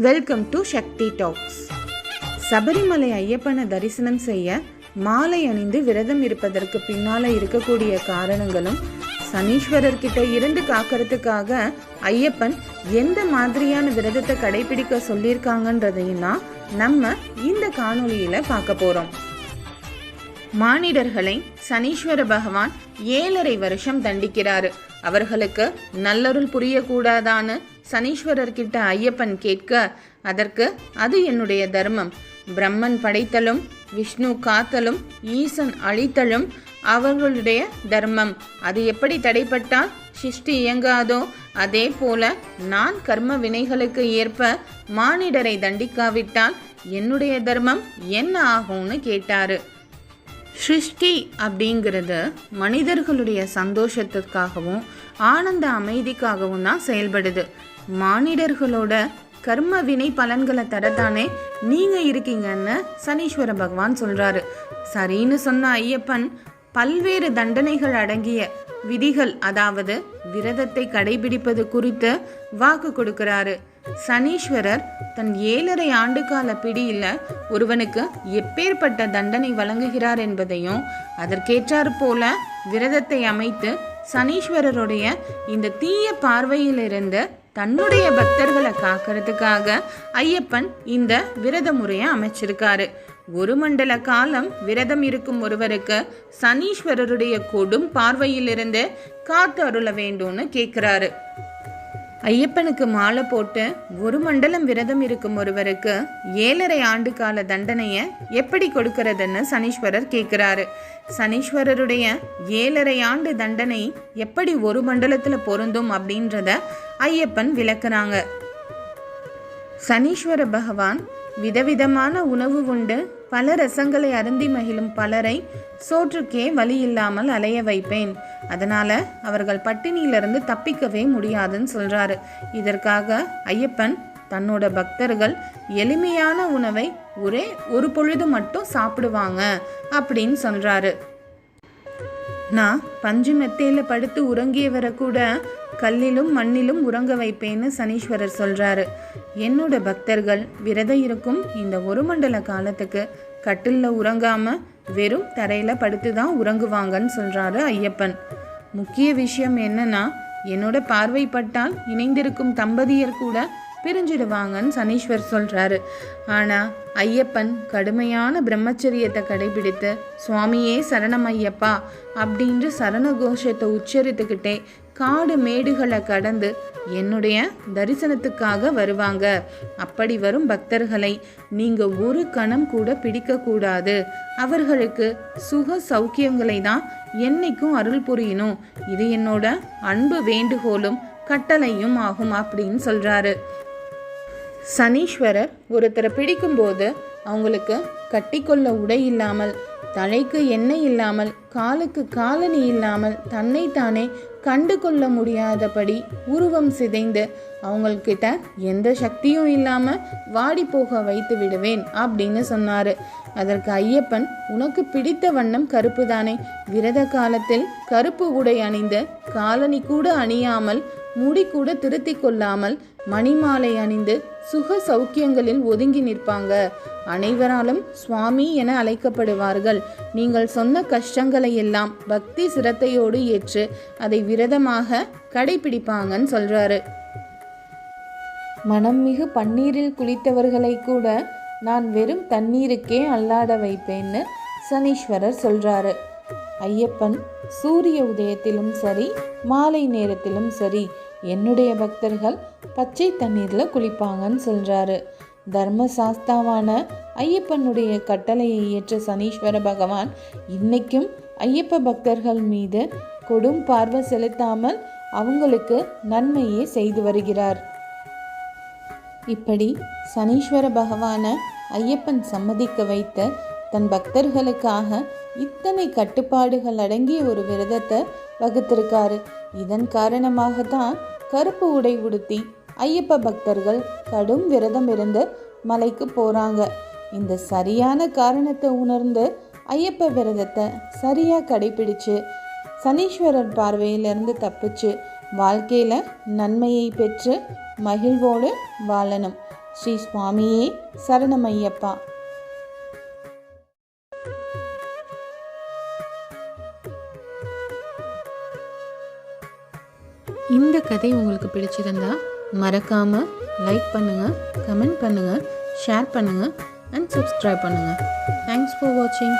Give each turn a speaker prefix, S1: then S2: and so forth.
S1: Welcome to Sakthi talks Sabarimala ஐயப்பனை தரிசனம் செய்ய மாலை அணிந்து விரதம் இருப்பதற்கு பின்னால இருக்கக்கூடிய காரணங்களும் சனீஸ்வரர் கிட்ட இருந்து காக்கிறதுக்காக ஐயப்பன் எந்த மாதிரியான விரதத்தை கடைபிடிக்க சொல்லியிருக்காங்கன்றதையும் தான் நம்ம இந்த காணொலியில் பார்க்க போகிறோம் மானிடர்களை சனீஸ்வர பகவான் ஏழரை வருஷம் தண்டிக்கிறாரு. அவர்களுக்கு நல்லருள் புரியக்கூடாதான்னு சனீஸ்வரர்கிட்ட ஐயப்பன் கேட்க அதற்கு அது என்னுடைய தர்மம். பிரம்மன் படைத்தலும் விஷ்ணு காத்தலும் ஈசன் அழித்தலும் அவர்களுடைய தர்மம். அது எப்படி தடைப்பட்டால் சிஷ்டி இயங்காதோ அதே போல நான் கர்ம வினைகளுக்கு ஏற்ப மானிடரை தண்டிக்காவிட்டால் என்னுடைய தர்மம் என்ன ஆகும்னு கேட்டாரு. சிருஷ்டி அப்படிங்கிறது மனிதர்களுடைய சந்தோஷத்துக்காகவும் ஆனந்த அமைதிக்காகவும் தான் செயல்படுது. மானிடர்களோட கர்ம வினை பலன்களை தரத்தானே நீங்க இருக்கீங்கன்னு சனீஸ்வர பகவான் சொல்றாரு. சரின்னு சொன்ன ஐயப்பன் பல்வேறு தண்டனைகள் அடங்கிய விதிகள் அதாவது விரதத்தை கடைபிடிப்பது குறித்து வாக்கு கொடுக்கிறாரு. சனீஸ்வரர் தன் ஏழரை ஆண்டுகால பிடியில ஒருவனுக்கு எப்பேற்பட்ட தண்டனை வழங்குகிறார் என்பதையும் அதற்கேற்றார் போல விரதத்தை அமைத்து சனீஸ்வரருடைய இந்த தீய பார்வையிலிருந்து தன்னுடைய பக்தர்களை காக்கிறதுக்காக ஐயப்பன் இந்த விரத முறையை அமைச்சிருக்காரு. ஒரு மண்டல காலம் விரதம் இருக்கும் ஒருவருக்கு சனீஸ்வரருடைய கொடும் பார்வையிலிருந்து காத்து அருள வேண்டும்னு கேட்குறாரு ஐயப்பனுக்கு மாலை போட்டு ஒரு மண்டலம் விரதம் இருக்கும் ஒருவருக்கு ஏழரை ஆண்டு கால தண்டனையை எப்படி கொடுக்கறதுன்னு சனீஸ்வரர் கேட்குறாரு சனீஸ்வரருடைய ஏழரை ஆண்டு தண்டனை எப்படி ஒரு மண்டலத்தில் பொருந்தும் அப்படின்றத ஐயப்பன் விளக்குறாங்க. சனீஸ்வர பகவான் விதவிதமான உணவு உண்டு. பல ரசங்களை அருந்தி மகிழும் பலரை சோற்றுக்கே வழி இல்லாமல் அலைய வைப்பேன். அதனால அவர்கள் பட்டினியிலிருந்து தப்பிக்கவே முடியாதுன்னு சொல்றாரு. இதற்காக ஐயப்பன் தன்னோட பக்தர்கள் எளிமையான உணவை ஒரே ஒரு பொழுது மட்டும் சாப்பிடுவாங்க அப்படின்னு சொல்றாரு. நான் பஞ்சு மெத்தையில் படுத்து உறங்கியவரை கூட கல்லிலும் மண்ணிலும் உறங்க வைப்பேன்னு சனீஸ்வரர் சொல்கிறாரு என்னோட பக்தர்கள் விரதம் இருக்கும் இந்த ஒரு மண்டல காலத்துக்கு கட்டிலில் உறங்காமல் வெறும் தரையில் படுத்து தான் உறங்குவாங்கன்னு சொல்கிறாரு ஐயப்பன். முக்கிய விஷயம் என்னன்னா என்னோட பார்வைப்பட்டால் இணைந்திருக்கும் தம்பதியர் கூட பிரிஞ்சிடுவாங்கன்னு சனீஸ்வர் சொல்கிறாரு ஆனால் ஐயப்பன் கடுமையான பிரம்மச்சரியத்தை கடைபிடித்து சுவாமியே சரணம் ஐயப்பா அப்படின்ற சரண கோஷத்தை உச்சரித்துக்கிட்டே காடு மேடுகளை கடந்து என்னுடைய தரிசனத்துக்காக வருவாங்க. அப்படி வரும் பக்தர்களை நீங்கள் ஒரு கணம் கூட பிடிக்கக்கூடாது. அவர்களுக்கு சுக சௌக்கியங்களை தான் என்னைக்கும் அருள் புரியணும். இது என்னோட அன்பு வேண்டுகோளும் கட்டளையும் ஆகும் அப்படின்னு சொல்றாரு. சனீஸ்வரர் ஒருத்தரை பிடிக்கும்போது அவங்களுக்கு கட்டிக்கொள்ள உடை இல்லாமல் தலைக்கு எண்ணெய் இல்லாமல் காலுக்கு காலணி இல்லாமல் தன்னைத்தானே கண்டு கொள்ள முடியாதபடி உருவம் சிதைந்து அவங்கக்கிட்ட எந்த சக்தியும் இல்லாமல் வாடி போக வைத்து விடுவேன் அப்படின்னு சொன்னார். அதற்கு ஐயப்பன் உனக்கு பிடித்த வண்ணம் கருப்பு தானே. விரத காலத்தில் கருப்பு உடை அணிந்து காலணி கூட அணியாமல் முடி கூட திருத்தி கொள்ளாமல் மணிமாலை அணிந்து சுக சௌக்கியங்களில் ஒதுங்கி நிற்பாங்க. அனைவராலும் சுவாமி என அழைக்கப்படுவார்கள். நீங்கள் சொன்ன கஷ்டங்களை எல்லாம் பக்தி சிரத்தையோடு ஏற்று அதை விரதமாக கடைபிடிப்பாங்கன்னு சொல்றாரு. மனம் மிகு பன்னீரில் குளித்தவர்களை கூட நான் வெறும் தண்ணீருக்கே அல்லாட வைப்பேன்னு சனீஸ்வரர் சொல்றாரு. ஐயப்பன் சூரிய உதயத்திலும் சரி மாலை நேரத்திலும் சரி என்னுடைய பக்தர்கள் பச்சை தண்ணீரில் குளிப்பாங்கன்னு சொல்கிறாரு தர்ம சாஸ்தாவான ஐயப்பனுடைய கட்டளையை ஏற்ற சனீஸ்வர பகவான் இன்னைக்கும் ஐயப்ப பக்தர்கள் மீது கொடும் பார்வை செலுத்தாமல் அவங்களுக்கு நன்மையே செய்து வருகிறார். இப்படி சனீஸ்வர பகவான ஐயப்பன் சம்மதிக்க வைத்த தன் பக்தர்களுக்காக இத்தனை கட்டுப்பாடுகள் அடங்கிய ஒரு விரதத்தை வகுத்திருக்காரு. இதன் காரணமாக தான் கருப்பு உடை உடுத்தி ஐயப்ப பக்தர்கள் கடும் விரதம் இருந்து மலைக்கு போறாங்க. இந்த சரியான காரணத்தை உணர்ந்து ஐயப்ப விரதத்தை சரியாக கடைபிடிச்சு சனீஸ்வரர் பார்வையிலிருந்து தப்பிச்சு வாழ்க்கையில் நன்மையை பெற்று மகிழ்வோடு வாழணும். ஸ்ரீ சுவாமியே சரணமையப்பா இந்த கதை உங்களுக்கு பிடிச்சிருந்தா மறக்காமல் லைக் பண்ணுங்கள் கமெண்ட் பண்ணுங்கள் ஷேர் பண்ணுங்கள் அண்ட் சப்ஸ்கிரைப் பண்ணுங்கள் தேங்க்ஸ் ஃபார் வாட்சிங்